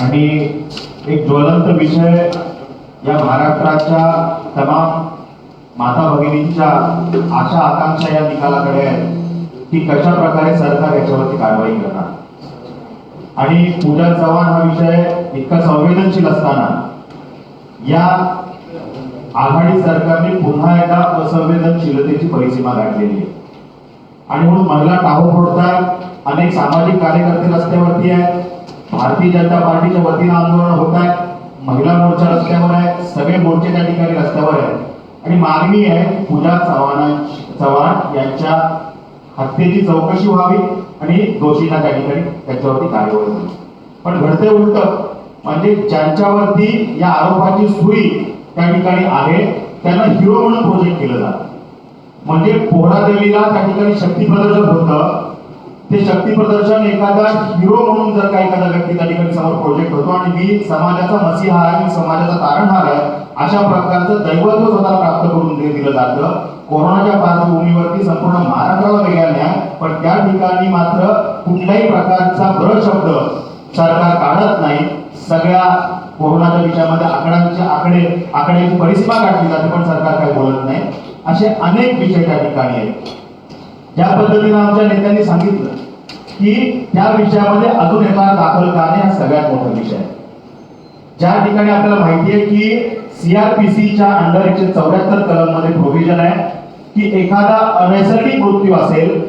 आणि एक ज्वलंत विषय या महाराष्ट्राच्या तमाम माता भगिनींच्या आशा आकांक्षा या निकालाकडे आहेत. की कशा प्रकारे सरकार याच्यावरती कारवाई करणार? आणि पूजा चव्हाण हा विषय इतका संवेदनशील असताना या आघाडी सरकारने पुन्हा एकदा असंवेदनशीलतेची परिसीमा गाठलेली आहे. आणि म्हणून महिला टाहो फोडतात अनेक सामाजिक कार्यकर्ते रस्त्यावरती आहेत. भारतीय जनता पार्टीच्या वतीनं आंदोलन होत आहेत महिला मोर्चा रस्त्यावर आहे. सगळे मोर्चे त्या ठिकाणी रस्त्यावर आहेत. आणि मागणी आहे पूजा चव्हाण चव्हाण यांच्या हत्येची चौकशी व्हावी आणि दोषींना त्या ठिकाणी त्याच्यावरती कार्यवाही व्हावी. पण घडते उलट म्हणजे ज्यांच्यावरती या आरोपाची सुई त्या ठिकाणी आहे त्यांना हिरो म्हणून प्रोजेक्ट केलं जातं. म्हणजे पोहरादेवीला त्या ठिकाणी शक्ती प्रदर्शन होतं. ते शक्ती प्रदर्शन एखादा हिरो म्हणून जर का एखादा व्यक्ती त्या ठिकाणी समोर प्रोजेक्ट होतो आणि मी समाजाचा मसीहा आहे मी समाजाचा तारणहार आहे अशा प्रकारचं दैवत्व स्वतःला प्राप्त करून ते दिलं जातं. कोरोनाच्या पार्श्वभूमीवरती संपूर्ण महाराष्ट्राला वेगळा न्याय पण त्या ठिकाणी मात्र कुठल्याही प्रकारचा ब्र शब्द सरकार काढत नाही. सगळ्या कोरोनाच्या विषयामध्ये आकड्यांचे आकडे आकड्याची परिसीमा काढली जाते पण सरकार काही बोलत नाही. असे अनेक विषय त्या ठिकाणी आहेत. ज्या पद्धतीनं आमच्या नेत्यांनी सांगितलं की त्या विषयामध्ये अजून एका दाखल करणे हा सगळ्यात मोठा विषय आहे. ज्या ठिकाणी आपल्याला माहिती आहे की सीआरपीसीच्या अंडर एकशे चौऱ्याहत्तर कलममध्ये प्रोव्हिजन आहे की एखादा अनैसर्गिक मृत्यू असेल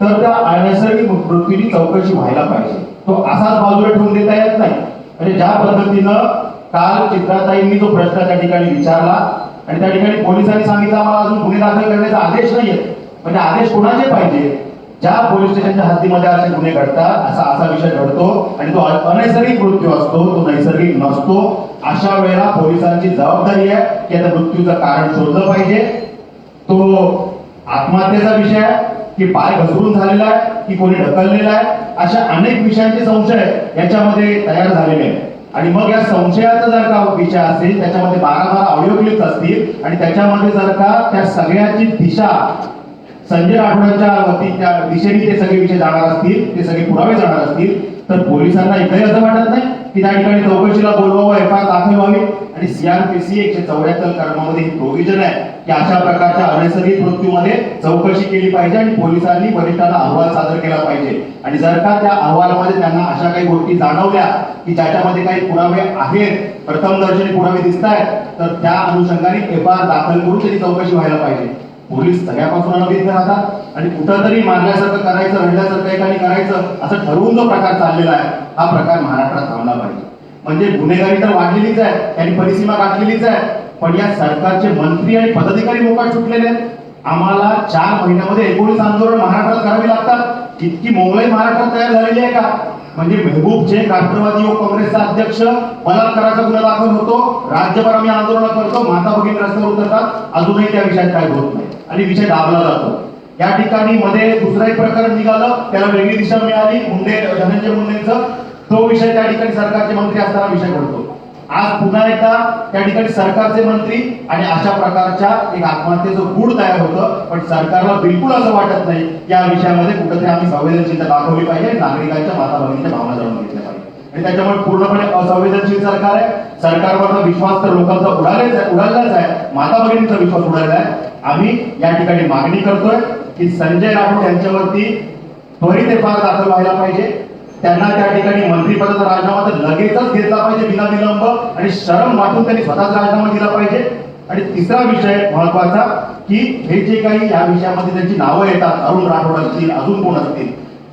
तर त्या अनैसर्गिक मृत्यूची चौकशी व्हायला पाहिजे. तो असाच बाजूला ठेवून देता येत नाही. म्हणजे ज्या पद्धतीनं काल चित्राताईंनी जो प्रश्न त्या ठिकाणी विचारला आणि त्या ठिकाणी पोलिसांनी सांगितलं आम्हाला अजून गुन्हे दाखल करण्याचा आदेश नाहीये म्हणजे आदेश कोणाचे पाहिजे? ज्या पोलीस स्टेशनच्या हद्दीमध्ये असे गुन्हे घडतात असा असा विषय घडतो आणि तो अनैसर्गिक मृत्यू असतो तो नैसर्गिक नसतो. अशा वेळेला पोलिसांची जबाबदारी आहे की आता मृत्यूचं कारण शोधलं पाहिजे. तो आत्महत्येचा विषय आहे की पाय घसरून झालेला आहे की कोणी ढकललेला आहे अशा अनेक विषयांचे संशय याच्यामध्ये तयार झालेले आहेत. आणि मग या संशयाचा जर का विषय असेल त्याच्यामध्ये बारा बारा ऑडिओ क्लिप्स असतील आणि त्याच्यामध्ये जर का त्या सगळ्याची दिशा संजय राठोडांच्या वतीच्या दिशेने ते सगळे विषय जाणार असतील ते सगळे पुरावे जाणार असतील तर पोलिसांना एकही असं वाटत नाही की त्या ठिकाणी चौकशीला बोलवावं एफ आय दाखल व्हावी. आणि सीआरपीसी एकशे चौऱ्याहत्तर कलमामध्ये ही प्रोव्हिजन आहे की अशा प्रकारच्या अनैसर्गिक मृत्यूमध्ये चौकशी केली पाहिजे आणि पोलिसांनी वरिष्ठांना अहवाल सादर केला पाहिजे. आणि जर का त्या अहवालामध्ये त्यांना अशा काही गोष्टी जाणवल्या की ज्याच्यामध्ये काही पुरावे आहेत प्रथमदर्शनी पुरावे दिसत आहेत तर त्या अनुषंगाने एफ आय दाखल करून त्याची चौकशी व्हायला पाहिजे. पोलीस सगळ्यापासून अनभिज्ञ राहतात. आणि कुठंतरी मारण्यासारखं करायचं रडल्यासारखं एकाने करायचं असं ठरवून जो प्रकार चाललेला आहे हा प्रकार महाराष्ट्रात थांबला पाहिजे. म्हणजे गुन्हेगारी तर वाढलेलीच आहे त्यांनी परिसीमा गाठलेलीच आहे पण या सरकारचे मंत्री आणि पदाधिकारी मोकाट सुटलेले आहेत. आम्हाला चार महिन्यामध्ये एकोणीस आंदोलन महाराष्ट्रात करावी लागतात. इतकी मोंगलाई महाराष्ट्रात तयार झालेली आहे का? म्हणजे मेहबूब शेख राष्ट्रवादी युवक काँग्रेसचा अध्यक्ष बलात्काराचा गुन्हा दाखल होतो. राज्यभर आम्ही आंदोलन करतो माता भगिनी रस्त्यावर उतरतात. अजूनही त्या विषयात काय होत नाही. आणि विषय दाबला जातो. या ठिकाणी मध्ये दुसरं एक प्रकरण निघालं. त्याला वेगळी दिशा मिळाली. मुंडे धनंजय मुंडेंचं. तो विषय त्या ठिकाणी सरकारचे मंत्री असताना विषय घडतो. आज पुन्हा एकदा त्या ठिकाणी सरकारचे मंत्री आणि अशा प्रकारच्या एक आत्महत्येचं गुढ तयार होतं. पण सरकारला बिलकुल असं वाटत नाही या विषयामध्ये कुठेतरी आम्ही संवेदनशीलता दाखवली पाहिजे नागरिकांच्या माता भगिनीच्या भावना जाणून घेतल्या पाहिजे. आणि त्याच्यामुळे पूर्णपणे असंवेदनशील सरकार आहे. सरकारवरचा विश्वास तर लोकांचा उडालेच आहे उडालाच आहे. माता भगिनीचा विश्वास उडालेला आहे. आम्ही या ठिकाणी मागणी करतोय की संजय राठोड यांच्यावरती त्वरित एफ दाखल व्हायला पाहिजे. त्यांना त्या ठिकाणी मंत्रिपदाचा राजीनामा तर लगेचच घेतला पाहिजे बिना विलंब. आणि शरम वाटून त्यांनी स्वतःचा राजीनामा दिला पाहिजे. आणि तिसरा विषय महत्त्वाचा की हे जे काही या विषयामध्ये त्यांची नावं येतात अरुण राठोड असतील अजून कोण असतील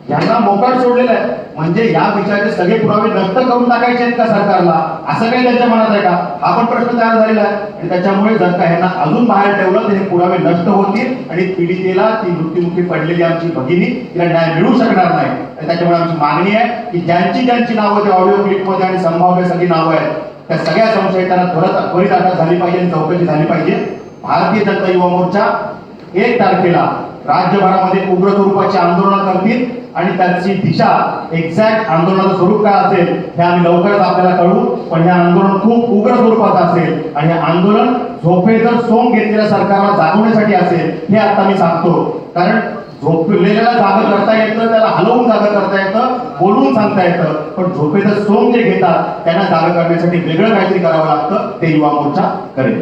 यांना मोकाट सोडलेला आहे. म्हणजे या विचारचे सगळे पुरावे नष्ट करून टाकायचे आहेत का सरकारला? असं काही त्यांच्या मनात आहे का? हा पण प्रश्न तयार झालेला आहे. आणि त्याच्यामुळे जर का यांना अजून बाहेर ठेवलं तर हे पुरावे नष्ट होतील आणि पीडितेला ती मृत्यूमुखी पडलेली आमची भगिनी तिला न्याय मिळू शकणार नाही. त्याच्यामुळे आमची मागणी आहे की ज्यांची ज्यांची नावं त्या ऑडिओ क्लिपमध्ये आणि संभाव्य सगळी नावं आहेत त्या सगळ्या संशयितांना त्वरित त्वरित अटक झाली पाहिजे आणि चौकशी झाली पाहिजे. भारतीय जनता युवा मोर्चा एक तारखेला राज्यभरामध्ये उग्र स्वरूपाची आंदोलन करतील आणि त्याची दिशा एक्झॅक्ट आंदोलनाचं स्वरूप काय असेल हे आम्ही लवकरच आपल्याला कळवू. पण हे आंदोलन खूप उग्र स्वरूपाचं असेल आणि हे आंदोलन झोपेचं सोंग घेतलेल्या सरकारला जागवण्यासाठी असेल हे आता मी सांगतो. कारण झोपलेल्याला जागं करता येतं त्याला हलवून जागं करता येतं बोलवून सांगता येतं. पण झोपेचं सोंग जे घेतात त्यांना जागा करण्यासाठी वेगळं काहीतरी करावं लागतं ते युवा मोर्चा करेल.